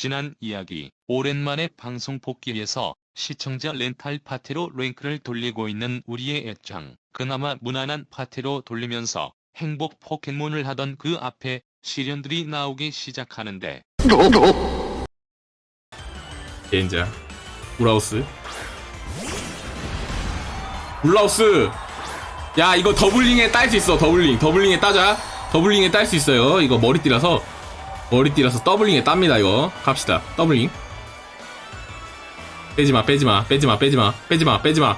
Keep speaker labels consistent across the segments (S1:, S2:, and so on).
S1: 지난 이야기 오랜만에 방송 복귀해서 시청자 렌탈 파티로 랭크를 돌리고 있는 우리의 애짱 그나마 무난한 파티로 돌리면서 행복 포켓몬을 하던 그 앞에 시련들이 나오기 시작하는데.
S2: 젠자 우라우스. 울라우스! 야 이거 더블링에 딸 수 있어 더블링. 더블링에 따자. 더블링에 딸 수 있어요. 이거 머리띠라서 머리띠라서 더블링에 땁니다 이거. 갑시다. 더블링. 빼지마 빼지마 빼지마 빼지마 빼지마 빼지마.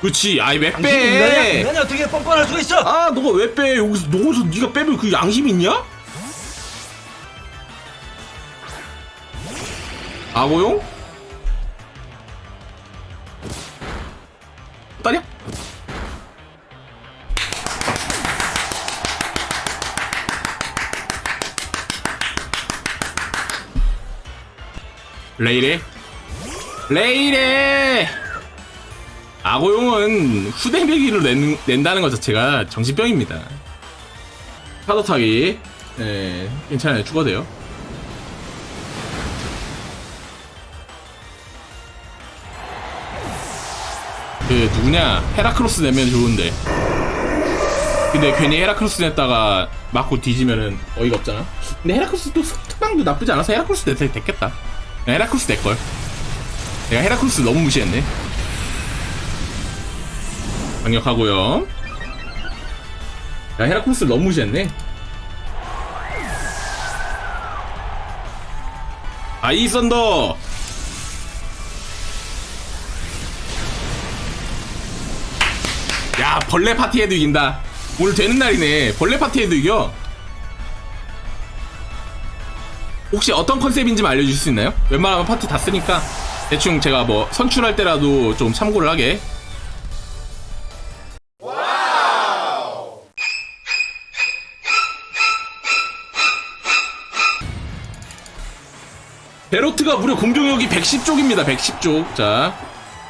S2: 그렇지. 아이 왜빼아
S3: 인간이 어떻게 뻔뻔할 수가 있어?
S2: 너가 왜 빼? 여기서 너기서 네가 빼면 그 양심 있냐? 아고용? 딸이야? 레이레? 레이레! 아고용은 후대배기를 낸, 낸다는 것 자체가 정신병입니다. 파도 타기. 예, 괜찮아요. 죽어도요. 그 누구냐 헤라크로스 내면 좋은데 근데 괜히 헤라크로스 냈다가 맞고 뒤지면은 어이가 없잖아 근데 헤라크로스도 특방도 나쁘지 않아서 헤라크로스 냈, 됐겠다 헤라크로스 낼걸. 내가 헤라크로스 너무 무시했네. 강력하고요. 야 헤라크로스 너무 무시했네. 아이썬더! 야 벌레 파티에도 이긴다. 오늘 되는 날이네. 벌레 파티에도 이겨 혹시 어떤 컨셉인지 알려주실 수 있나요? 웬만하면 파티 다 쓰니까 대충 제가 뭐 선출할 때라도 좀 참고를 하게. 베로트가 무려 공격력이 110쪽입니다. 110쪽. 자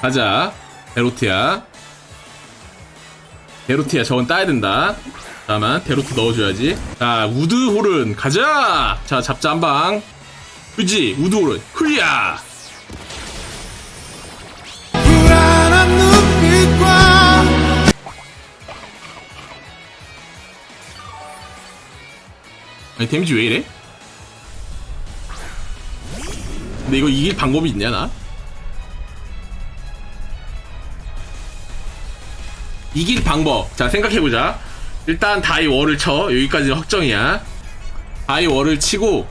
S2: 가자. 베로트야 데로트야 저건 따야 된다. 잠깐만 데로트 넣어줘야지. 자 우드 호른 가자! 자 잡자 한방. 그지 우드 호른. 흐야!
S4: 불안한 눈빛과
S2: 아니 데미지 왜 이래? 근데 이거 이길 방법이 있냐 나? 이길 방법. 자 생각해보자. 일단 다이 월을 쳐. 여기까지 확정이야. 다이 월을 치고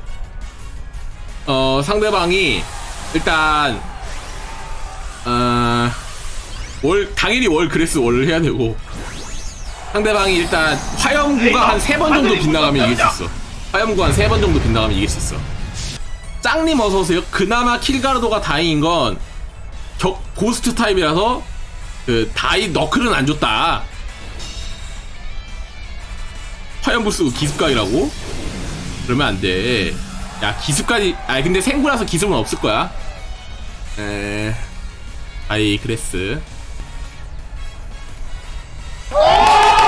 S2: 어 상대방이 일단 어월 당연히 월 그레스 월을 해야 되고 상대방이 일단 화염구가 한 세 번 정도 빗나가면 이길 수 있어. 화염구 한 세 번 정도 빗나가면 이길 수 있어. 짱님 어서오세요. 그나마 킬가르도가 다행인 건 격, 고스트 타입이라서 그 다이 너클은 안 줬다. 쓰고 기습각이라고? 그러면 안 돼. 야 기습까지. 아 근데 생구라서 기습은 없을 거야. 에. 아이 그레스.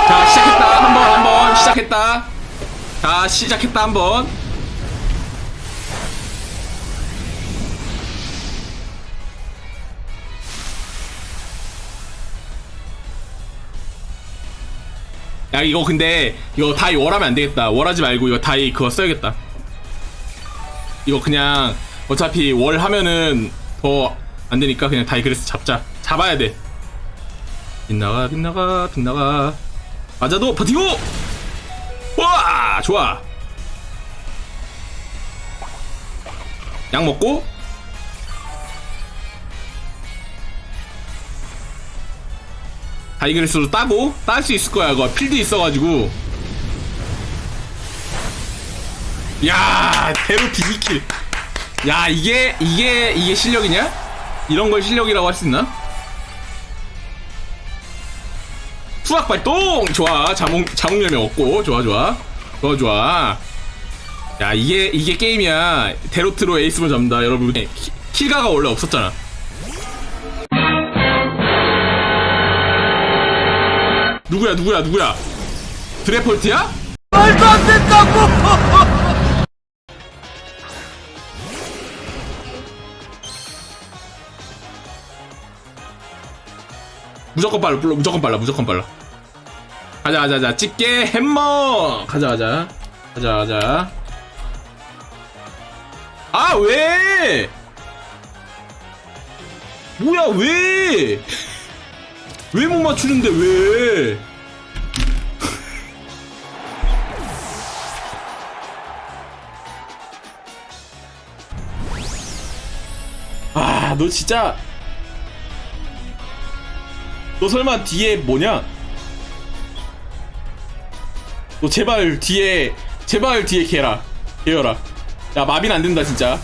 S2: 자 시작했다 한번 한번 시작했다. 자 시작했다 한 번. 야 이거 근데 이거 다이 월하면 안 되겠다. 월하지 말고 이거 다이 그거 써야겠다. 이거 그냥 어차피 월 하면은 더 안 되니까 그냥 다이 그래서 잡자. 잡아야 돼. 빗나가 빗나가 빗나가. 맞아도 버티고! 와! 좋아. 약 먹고 다이그레스로 따고 딸 수 있을 거야 그거. 필드 있어가지고. 야 대로티 2킬. 야 이게 이게 이게 실력이냐? 이런 걸 실력이라고 할 수 있나? 수학 발동! 좋아. 자몽 자몽 열매 얻고. 좋아 좋아. 좋아 좋아. 야 이게 이게 게임이야. 데로트로 에이스만 잡는다. 여러분 키- 킬가가 원래 없었잖아 누구야 누구야 누구야 드래폴트야?
S3: 말도 안 된다고!
S2: 무조건 빨라 무조건 빨라 무조건 빨라 가자 가자 가자 집게 햄머 가자 가자 가자 가자 아 왜? 뭐야 왜? 왜 못 맞추는데 왜? 아, 너 진짜. 너 설마 뒤에 뭐냐? 너 제발 뒤에, 제발 뒤에 개라. 개여라. 야, 마비는 안 된다, 진짜.